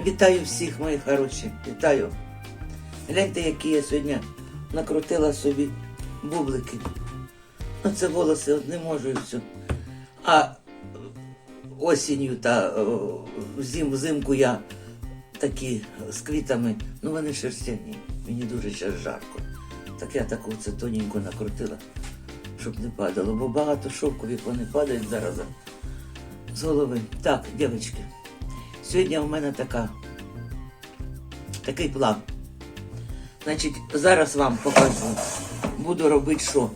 Вітаю всіх, мої хороші. Вітаю. Гляньте, які я сьогодні накрутила собі бублики. Оце волоси от не можу і все. А осінню та взим, взимку я такі з квітами, ну вони шерстяні. Мені дуже зараз жарко. Так я таку це тоненько накрутила, щоб не падало, бо багато шовкових вони падають зараз з голови. Так, дівчатки, сьогодні у мене така, такий план. Значить, зараз вам покажу. Буду робити що.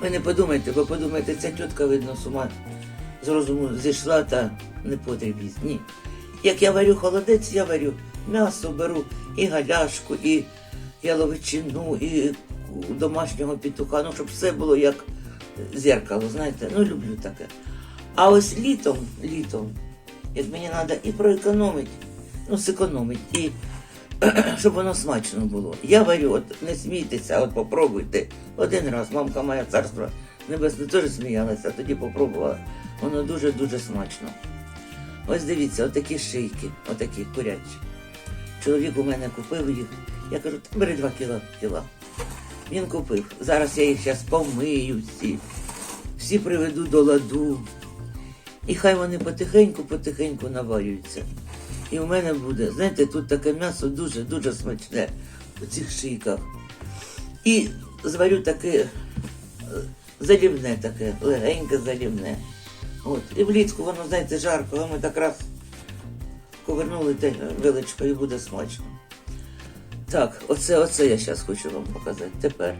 Ви не подумайте, бо подумайте, ця тітка, видно, з ума з розуму зійшла та не потріб. Ні. Як я варю холодець, я варю м'ясо, беру і галяшку, і яловичину, і домашнього петуха, ну, щоб все було як зеркало, знаєте, ну люблю таке. А ось літом, літом, як мені треба і проекономити, ну, зекономити, і щоб воно смачно було. Я варю, от не смійтеся, от попробуйте. Один раз мамка моя царство небесне теж сміялася, тоді попробувала. Воно дуже-дуже смачно. Ось дивіться, отакі шийки, отакі курячі. Чоловік у мене купив їх. Я кажу, бери два кіла, кіла. Він купив. Зараз я їх зараз помию всі, всі приведу до ладу. І хай вони потихеньку-потихеньку наварюються. І в мене буде, знаєте, тут таке м'ясо дуже-дуже смачне у цих шийках. І зварю таке е, залівне таке, легеньке залівне. От. І влітку воно, знаєте, жарко, а ми так раз повернули те виличко і буде смачно. Так, оце, оце я зараз хочу вам показати. Тепер.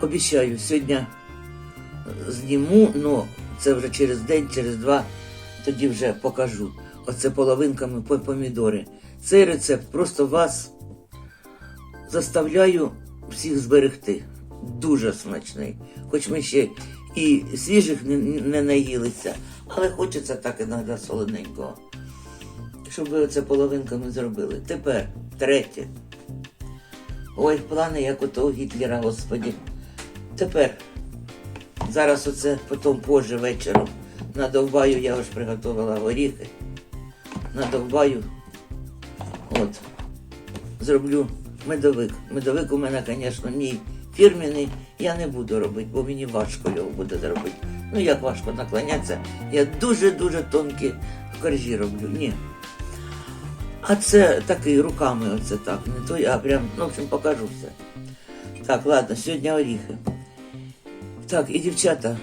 Обіцяю, сьогодні зніму, але це вже через день, через два, тоді вже покажу. Оце половинками по- помідори. Цей рецепт просто вас заставляю всіх зберегти. Дуже смачний. Хоч ми ще і свіжих не, не наїлися, але хочеться так іноді солоденького. Щоб ви оце половинками зробили. Тепер третє. Ой, плани, як у того Гітлера, господі. Тепер Зараз оце потім позже вечором надовбаю, я ж приготувала горіхи. Надовбаю. От. Зроблю медовик. Медовик у мене, звісно, мій фірменний. Я не буду робити, бо мені важко його буде зробити. Ну як важко наклонятися. Я дуже-дуже тонкі коржі роблю. Ні. А це такий руками, оце так. Не той, а прям, ну, в общем, покажу все. Так, ладно, сьогодні горіхи. Так, і дівчата,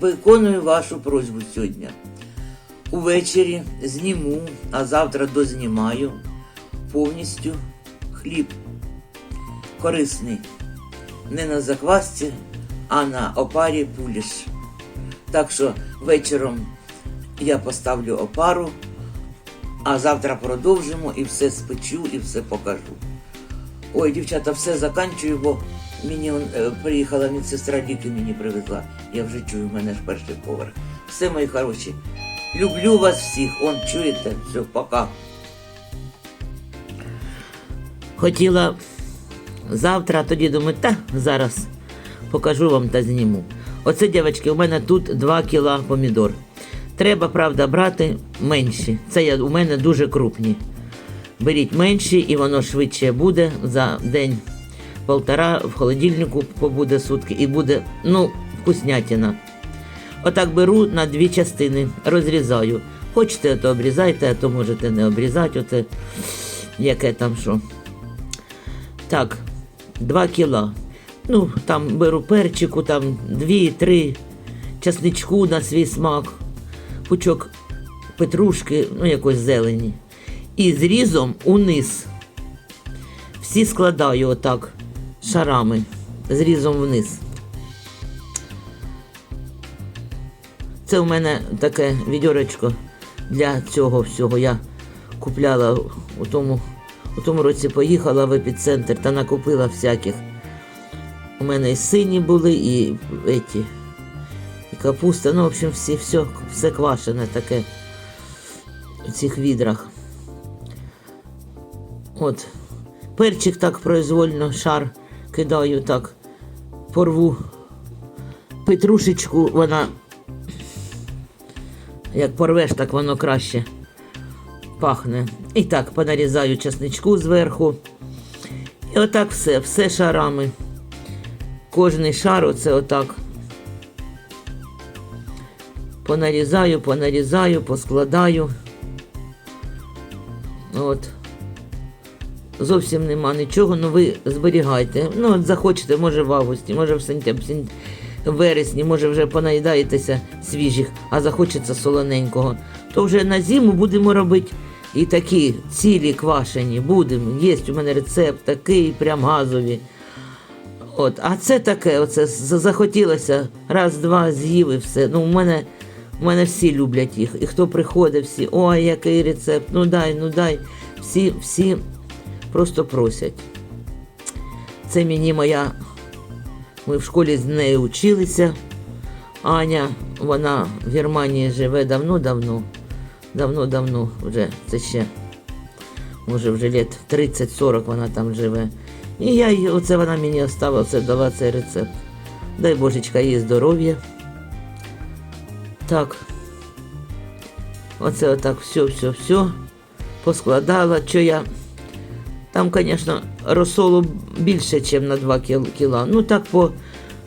виконую вашу просьбу сьогодні. Увечері зніму, а завтра дознімаю повністю хліб. Корисний. Не на заквасці, а на опарі пуліш. Так що вечором я поставлю опару, а завтра продовжимо і все спечу, і все покажу. Ой, дівчата, все заканчую, бо мені е, приїхала медсестра, ліки мені привезла. Я вже чую, в мене ж перший поверх. Все, мої хороші. Люблю вас всіх. Он чуєте? Все, пока. Хотіла завтра, а тоді думаю, та зараз покажу вам та зніму. Оце, дівчатки, у мене тут 2 кіла помідор. Треба, правда, брати менші. Це я, у мене дуже крупні. Беріть менші, і воно швидше буде за день полтора в холодильнику побуде сутки і буде, ну, вкуснятина. Отак беру на дві частини, розрізаю. Хочете, то обрізайте, а то можете не обрізати, оце яке там що. Так, 2 кіла. Ну, там беру перчику, там 2-3 часничку на свій смак, пучок петрушки, ну якось зелені. І зрізом униз. Всі складаю отак шарами, зрізом вниз. Це у мене таке відьорочко для цього всього. Я купляла у тому, у тому році поїхала в епіцентр та накупила всяких. У мене і сині були, і еті, і капуста. Ну, в общем, всі, все, все квашене таке в цих відрах. От. Перчик так произвольно, шар кидаю так, порву. Петрушечку, вона Як порвеш, так воно краще пахне. І так, понарізаю часничку зверху. І отак все, все шарами. Кожний шар оце отак. Понарізаю, понарізаю, поскладаю. От. Зовсім нема нічого, ну ви зберігайте. Ну, от захочете, може в августі, може в сентябрі, в вересні, може вже понаїдаєтеся свіжих, а захочеться солоненького. То вже на зиму будемо робити і такі цілі квашені. Будемо. Є у мене рецепт такий, прям газові. От, а це таке, оце захотілося раз-два з'їв і все. Ну, у мене, у мене всі люблять їх. І хто приходить, всі, ой, який рецепт, ну дай, ну дай. Всі, всі просто просять. Це мені моя. Ми в школі з нею вчилися. Аня, вона в Германії живе давно-давно. Давно-давно вже це ще. Може вже літ 30-40 вона там живе. І я їй, оце вона мені оставила, це дала цей рецепт. Дай Божечка їй здоров'я. Так. Оце отак все, все, все. Поскладала. Що я. Там, звісно, розсолу більше, ніж на 2 кіла. Ну так по,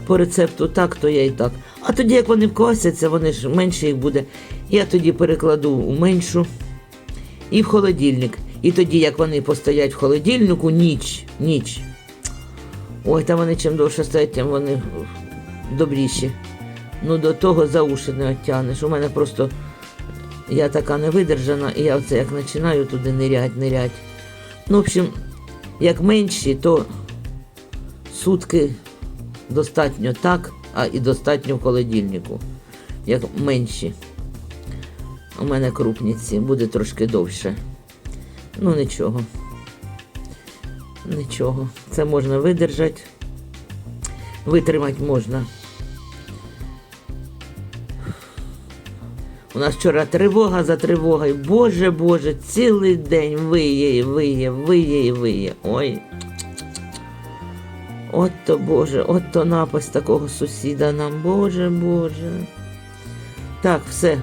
по рецепту, так, то я і так. А тоді, як вони вквасяться, вони ж менше їх буде. Я тоді перекладу у меншу і в холодильник. І тоді, як вони постоять в холодильнику, ніч, ніч. Ой, там вони чим довше стоять, тим вони добріші. Ну до того за уші не оттягнеш. У мене просто я така невидержана, і я оце як починаю туди нирять, нирять. Ну, в общем, як менші, то сутки достатньо так, а і достатньо в холодильнику. Як менші. У мене крупниці, буде трошки довше. Ну нічого. Нічого. Це можна видержати. Витримати можна. У нас вчора тривога за тривогою. Боже Боже, цілий день виє, виє, виє виє. Ой. От то Боже, от то напасть такого сусіда нам. Боже Боже. Так, все.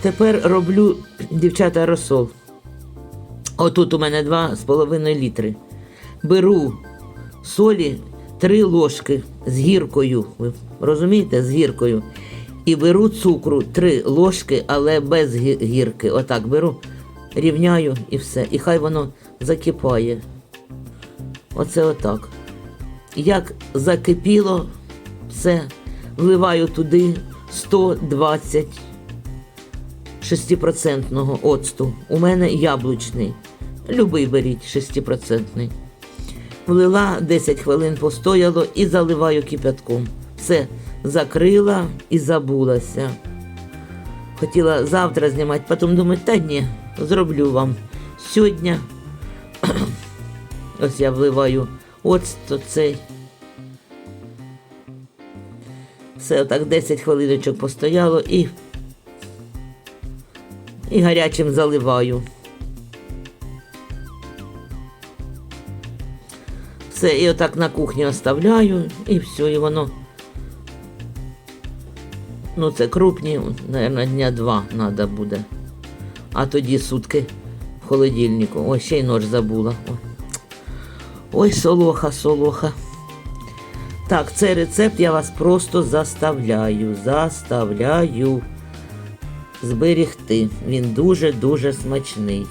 Тепер роблю, дівчата, розсол. Отут у мене 2,5 літри. Беру солі 3 ложки з гіркою. Ви розумієте, з гіркою. І беру цукру 3 ложки, але без гірки. Отак беру, рівняю і все. І хай воно закипає. Оце отак. Як закипіло, все, вливаю туди 120 6% оцту. У мене яблучний. Любий беріть 6%. Влила 10 хвилин постояло і заливаю кипятком. Все, закрила і забулася. Хотіла завтра знімати, потім думаю, та ні, зроблю вам сьогодні. Ось я вливаю оцт цей. Все, отак 10 хвилиночок постояло і і гарячим заливаю. Все, і отак на кухні оставляю, і все, і воно. Ну, це крупні, мабуть, дня два треба буде. А тоді сутки в холодильнику. Ой, ще й нож забула. Ой, Ой солоха, солоха. Так, цей рецепт я вас просто заставляю. Заставляю зберігти. Він дуже-дуже смачний.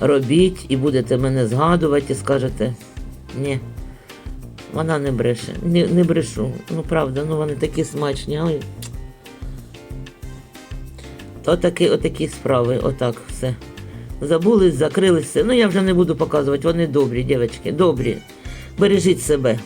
Робіть і будете мене згадувати і скажете, ні, вона не бреше. Не, не брешу. Ну правда, ну вони такі смачні. але такі, отакі справи, отак все. Забулись, закрилися. Ну я вже не буду показувати, вони добрі, дівчатки, добрі. Бережіть себе.